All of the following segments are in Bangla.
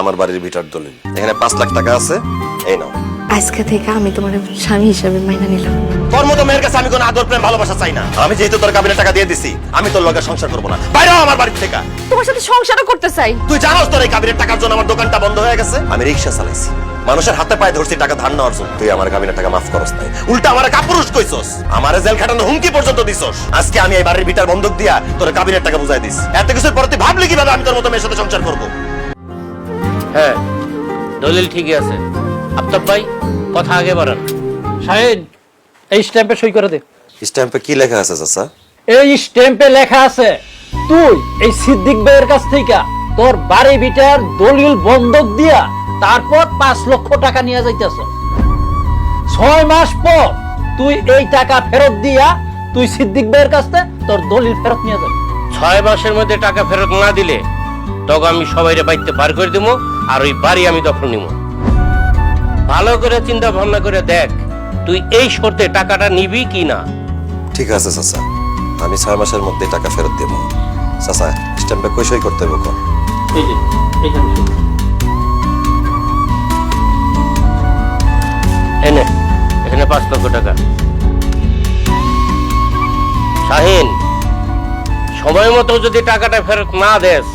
আমার বাড়ির ভিটার দলিল। এখানে পাঁচ লাখ টাকা আছে এই নাও। আজকে থেকে আমি তোমার স্বামী হিসাবে মাইনা নিলাম। তোর মতো মেয়ের কাছে আমি কোনো আদর প্রেম ভালোবাসা চাই না। আমি যেহেতু তোর কাবিনে টাকা দিয়ে দিছি আমি তোর লগে সংসার করব না। বাইরে আমার বাড়ির থেকে। তোমার সাথে সংসারও করতে চাই। তুই জানোস তোর এই কাবিনের টাকার জন্য আমার দোকানটা বন্ধ হয়ে গেছে? আমি রিক্সা চালাইছি। মানুষের হাতে পায়ে ধরছি টাকা ধার নেওয়ার জন্য। তুই আমার কাবিনের টাকা মাফ করস নাই। উল্টা আমার কাপুরুষ কইছস। আমারে জেল খাটানো হুমকি পর্যন্ত দিছস। আজকে আমি এই বাড়ির ভিটার বন্ধক দিয়া তোর কাবিনের টাকা বুঝাই দিস এত কিছুর পর তুই ভাবলি কীভাবে আমি তোর মতো মেয়ের সাথে সংসার করব? হ্যাঁ দলিল ঠিকই আছে। আফতাব ভাই কথা আগে বাড়ান। শাহিন এই স্ট্যাম্পে সই করে দে। স্ট্যাম্পে কি লেখা আছে চাচা? এই স্ট্যাম্পে লেখা আছে তুই এই সিদ্দিক ভাইয়ের কাছ থেকে তোর বাড়ি বিটার দলিল বন্ধক দিয়া তারপর পাঁচ লক্ষ টাকা নিয়ে যাইতেছ। ছয় মাস পর তুই এই টাকা ফেরত দিয়া তুই সিদ্দিক ভাইয়ের কাছে তোর দলিল ফেরত নিয়ে যাবি। ছয় মাসের মধ্যে টাকা ফেরত না দিলে তখন আমি সবাইরে বাড়িতে পার করে দেবো আর ওই বাড়ি আমি দখল নিব। ভালো করে চিন্তা ভাবনা করে দেখ তুই এই শর্তে টাকাটা নিবি কি না। ঠিক আছে চাচা। আমি ছয় মাসের মধ্যে টাকা ফেরত দেবো। চাচা স্ট্যাম্পে কই সই করতে হবে কোন এই যে এইখানে এনে এখানে পাঁচ লক্ষ টাকা। শাহিন সময় মতো যদি টাকাটা ফেরত না দেস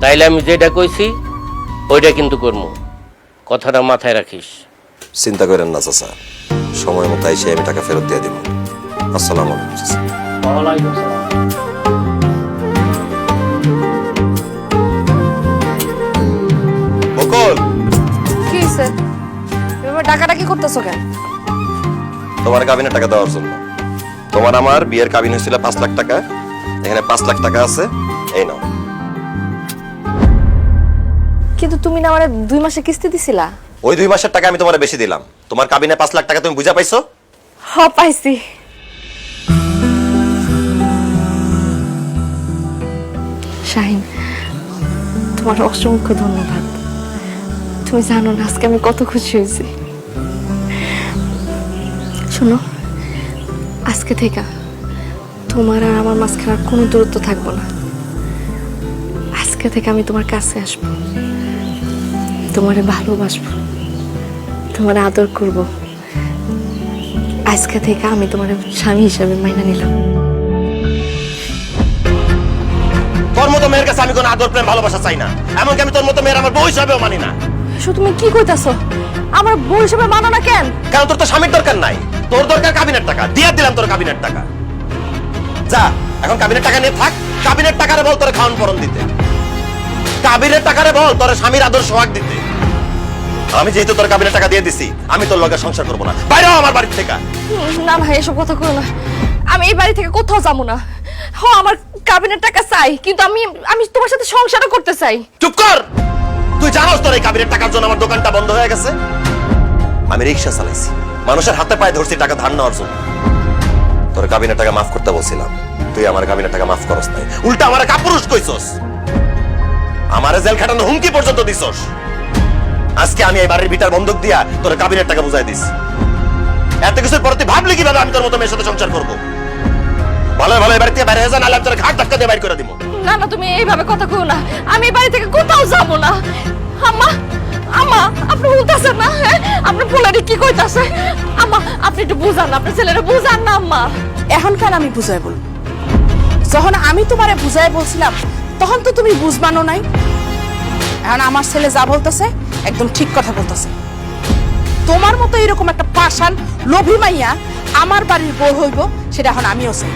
তাইলে আমি যেটা কইছি ওইটা কিন্তু করব কথাটা মাথায় রাখিস। চিন্তা করেন না চাচা। সময় মতো এসে আমি টাকা ফেরত দিয়ে দিব আসসালামু আলাইকুম চাচা। ওয়ালাইকুম আসসালাম। বকুল! কি হয়েছে ডাকাডাকি করতেছো কেন? তোমার কাবিনের টাকা দেওয়ার জন্য। তোমার আমার বিয়ের কাবিন হয়েছিল পাঁচ লাখ টাকা। এখানে পাঁচ লাখ টাকা আছে। এই নাও। কিন্তু তুমি না আমার দুই মাসে কিস্তি দিছিলা? ওই দুই মাসের টাকা আমি তোমার বেশি দিলাম। তোমার কাবিনে পাঁচ লাখ টাকা তুমি বুঝা পাইছো? হ পাইছি। শাহিন তোমার অসংখ্য ধন্যবাদ। তুমি জানো না আজকে আমি কত খুশি হয়েছি। শোনো আজকে থেকে তোমার আর আমার মাঝখানে কোনো দূরত্ব থাকব না। আজকে থেকে আমি তোমার কাছে আসব। তোমারে ভালোবাসবো তোমার আদর করব। আজকে থেকে আমি তোমার স্বামী হিসাবে মাইনা নিলাম। তোর মতো মেয়ের কাছে আমি কোনো আদর প্রেম ভালোবাসা চাই না। এমনকি আমি তোর মতো মেয়ের আমার বউ হিসাবেও মানি না। শুধু তুমি কি কইতাছো? আমার বউ হিসাবে মানো না কেন? কারণ তোর তো স্বামীর দরকার নাই। তোর দরকার কাবিনের টাকা। দিয়ে দিলাম তোর কাবিনের টাকা। যা এখন কাবিনের টাকা নিয়ে থাক। কাবিনের টাকারে বল তোর খাওয়ান পরন দিতে। কাবিনের টাকারে বল তোর স্বামীর দিতে। আমি যেহেতু তোর কাবিনের টাকা দিয়ে দিছি আমি তোর লগে সংসার করব না। বাইরে আমার বাড়ির থেকে। না না এসব কথা না। আমি এই বাড়ি থেকে কোথাও যাব না। হ আমার কাবিনের টাকা চাই কিন্তু আমি আমি তোমার সাথে সংসারও করতে চাই। চুপ কর! তুই জানোস তোর এই কাবিনের টাকার জন্য আমার দোকানটা বন্ধ হয়ে গেছে? আমি রিক্সা চালাইছি। মানুষের হাতে পায়ে ধরছি টাকা ধার নেওয়ার জন্য। তোর কাবিনের টাকা মাফ করতে বলছিলাম। তুই আমার কাবিনের টাকা মাফ করস নাই। উল্টা আমার কাপুরুষ কইছস। আমারে জেল খাটানো হুমকি পর্যন্ত দিছস। আজকে আমি এই বাড়ির ভিটার বন্ধক দিয়া তোর কাবিনের টাকা বুঝাই দিস এত কিছুর পর তুই ভাবলি কীভাবে আমি তোর মতো মেয়ের সাথে সংসার করব? ভালো ভালো এবার থেকে বাইরে হয়ে যা নাহলে আমি তোর ঘাট ধাক্কা দিয়ে বাইর করে দিব। না না তুমি এইভাবে কথা কইও না। আমি এই বাড়ি থেকে কোথাও যাব না। আম্মা আম্মা আপনি বলতেছেন না হ্যাঁ? আপনার পোলারে কি কইতাছে? আম্মা আপনি একটু বুঝান না আপনার ছেলেরা বুঝান না আম্মা। এখন এখনকার আমি বুঝাই বল যখন আমি তোমারে বুঝাই বলছিলাম তখন তো তুমি বুঝবানো নাই। এখন আমার ছেলে যা বলতেছে একদম ঠিক কথা বলতেছে। তোমার মতো এরকম একটা পাষাণ লোভী মাইয়া আমার বাড়ির বউ হইব সেটা এখন আমিও চাই।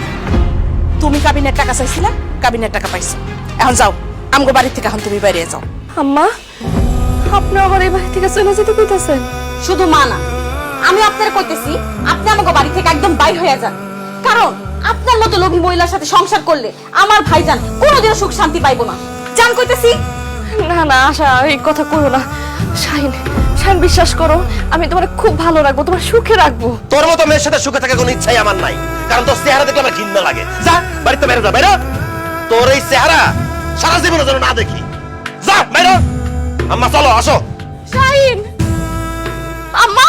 তুমি কাবিনের টাকা চাইছিলা কাবিনের টাকা পাইছো। এখন যাও আমগো বাড়ির থেকে এখন তুমি বাইরে যাও। আম্মা আপনি আবার এই বাড়ি থেকে চলে যেতে কইতাছেন? শুধু মা না আমি আপনার কইতেছি আপনি আমাকে বাড়ি থেকে একদম বাইর হয়ে যান। কারণ আপনার মতো লোভী মহিলার সাথে সংসার করলে আমার ভাইজান কোনোদিন সুখ শান্তি পাইবো না। জান কইতেছি? না না আশা এই কথা করো না। শাহিন শাহিন বিশ্বাস করো আমি তোমার খুব ভালো রাখব তোমার সুখে রাখব। তোর মতো মেয়ের সাথে সুখে থাকার কোনো ইচ্ছাই আমার নাই। কারণ তোর চেহারা দেখলে আমার ঘৃণা লাগে। যা বাড়িতে বেরো যা বেরো তোর এই চেহারা সারা জীবনে যেন না দেখি। যা বেরো আম্মা চলো আসো। শাহিন! আম্মা!